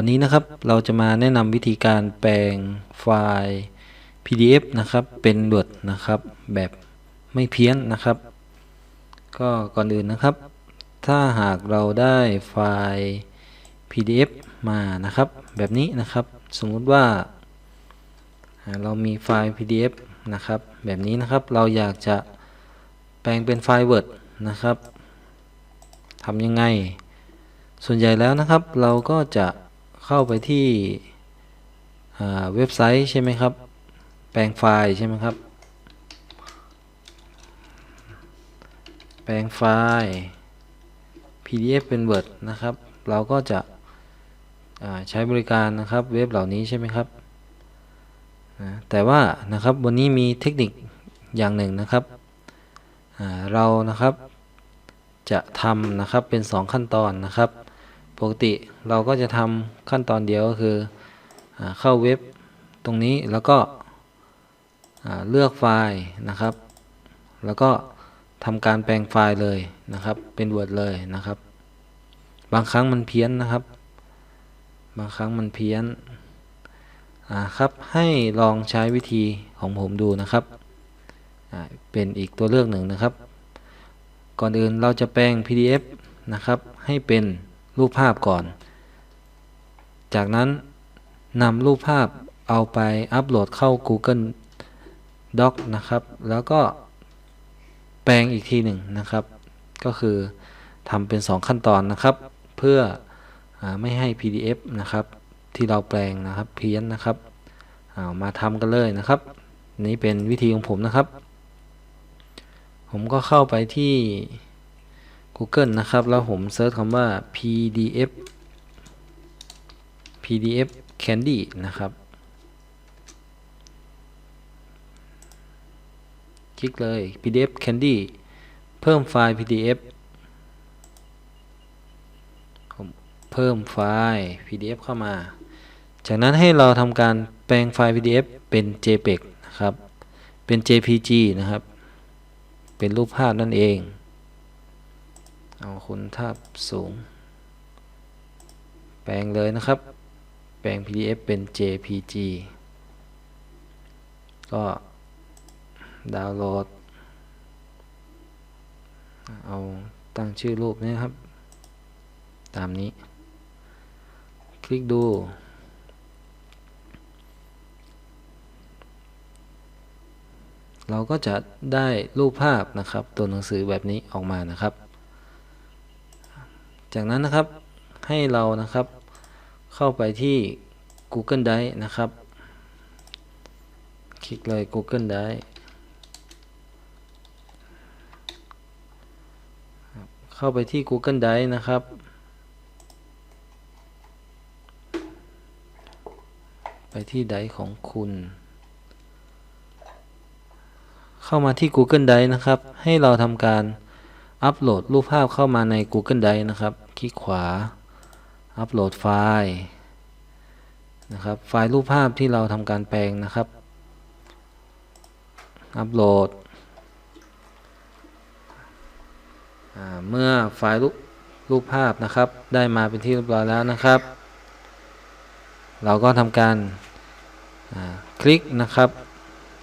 วันนี้นะครับเราจะมาแนะนำวิธีการแปลงไฟล์ PDF นะครับ เป็น Word นะครับ แบบไม่เพี้ยนนะครับ ก็ก่อนอื่นนะครับ ถ้าหากเราได้ไฟล์ PDF มานะครับ แบบนี้นะครับ สมมติว่า เรามีไฟล์ PDF นะครับ แบบนี้นะครับเราอยากจะแปลงเป็นไฟล์ Word นะครับทำยังไง ส่วนใหญ่แล้วนะครับ เราก็จะ เข้าไปที่เว็บไซต์ใช่ไหมครับ แปลงไฟล์ใช่ไหมครับ แปลงไฟล์ PDF เป็น Word นะครับ เราก็จะใช้บริการนะครับเว็บเหล่านี้ใช่ไหมครับแต่ว่านะครับวันนี้มีเทคนิคอย่างหนึ่งนะครับเรานะครับจะทำนะครับเป็น 2 ขั้นตอนนะครับ ปกติเราก็จะทำขั้นตอนเดียวก็คืออเข้าเว็บตรงนี้แล้วก็เลือกไฟล์นะครับ แล้วก็ทำการแปลงไฟล์เลยนะครับ เป็น Word เลยนะครับ บางครั้งมันเพี้ยนนะครับ บางครั้งมันเพี้ยนครับให้ลองใช้วิธีของผมดูนะครับ เป็นอีกตัวเลือกหนึ่งนะครับ ก่อนอื่นเราจะแปลง PDF นะครับ ให้เป็น รูปภาพก่อน จากนั้นนำรูปภาพเอาไปอัปโหลดเข้า Google Doc นะครับ แล้วก็แปลงอีกทีหนึ่งนะครับ ก็คือทำเป็น 2 ขั้นตอนนะครับ เพื่ออไม่ให้ PDF นะครับ ที่เราแปลงนะครับเพี้ยนนะครับามาทำกันเลยนะครับ นี้เป็นวิธีของผมนะครับ ผมก็เข้าไปที่ Google นะครับ แล้วผมเซิร์ชคำว่า PDF PDF Candy นะครับ คลิกเลย PDF Candy เพิ่มไฟล์ PDF เพิ่มไฟล์ PDF เข้ามา จากนั้นให้เราทำการแปลงไฟล์ PDF เป็น JPEG นะครับ เป็น JPG นะครับ เป็นรูปภาพนั่นเอง เอาคุณภาพสูง แปลงเลยนะครับ แปลง PDF เป็น JPG ก็ดาวน์โหลด เอาตั้งชื่อรูปนี้ครับ ตามนี้ คลิกดู เราก็จะได้รูปภาพนะครับ ตัวหนังสือแบบนี้ออกมานะครับ จากนั้นนะครับให้เรานะครับเข้าไปที่ Google Drive นะครับ คลิกเลย Google Drive เข้าไปที่ Google Drive นะครับ ไปที่ไดของคุณ เข้ามาที่ Google Drive นะครับ ให้เราทำการ อัปโหลดรูปภาพเข้ามาใน Google Drive นะครับ คลิกขวา อัปโหลดไฟล์นะครับ ไฟล์รูปภาพที่เราทำการแปลงนะครับ อัปโหลด เมื่อไฟล์รูปรูปภาพนะครับ ได้มาเป็นที่เรียบร้อยแล้วนะครับ เราก็ทำการคลิกนะครับ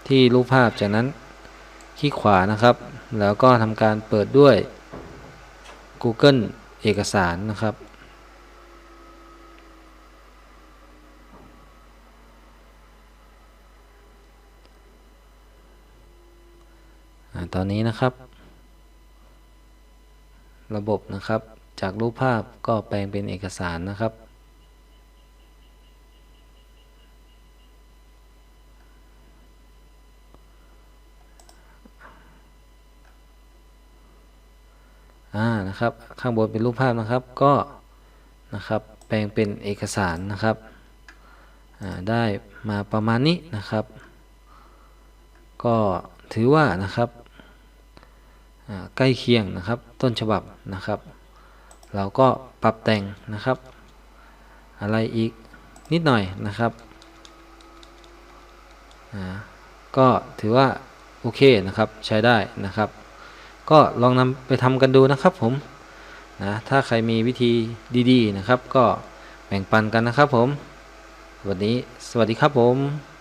ที่รูปภาพจากนั้นคลิกขวานะครับ แล้วก็ทำการเปิดด้วย Google เอกสารนะครับ ตอนนี้นะครับ ระบบนะครับ จากรูปภาพก็แปลงเป็นเอกสารนะครับ อ่านะครับ ข้างบนเป็นรูปภาพนะครับก็นะครับ แปลงเป็นเอกสารนะครับได้มาประมาณนี้นะครับ ก็ถือว่านะครับใกล้เคียงนะครับต้นฉบับนะครับ เราก็ปรับแต่งนะครับ อะไรอีกนิดหน่อยนะครับก็ถือว่าโอเคนะครับใช้ได้นะครับ ก็ลองนำไปทำกันดูนะครับผมนะถ้าใครมีวิธีดีๆนะครับ ก็แบ่งปันกันนะครับผม วันนี้สวัสดีครับผม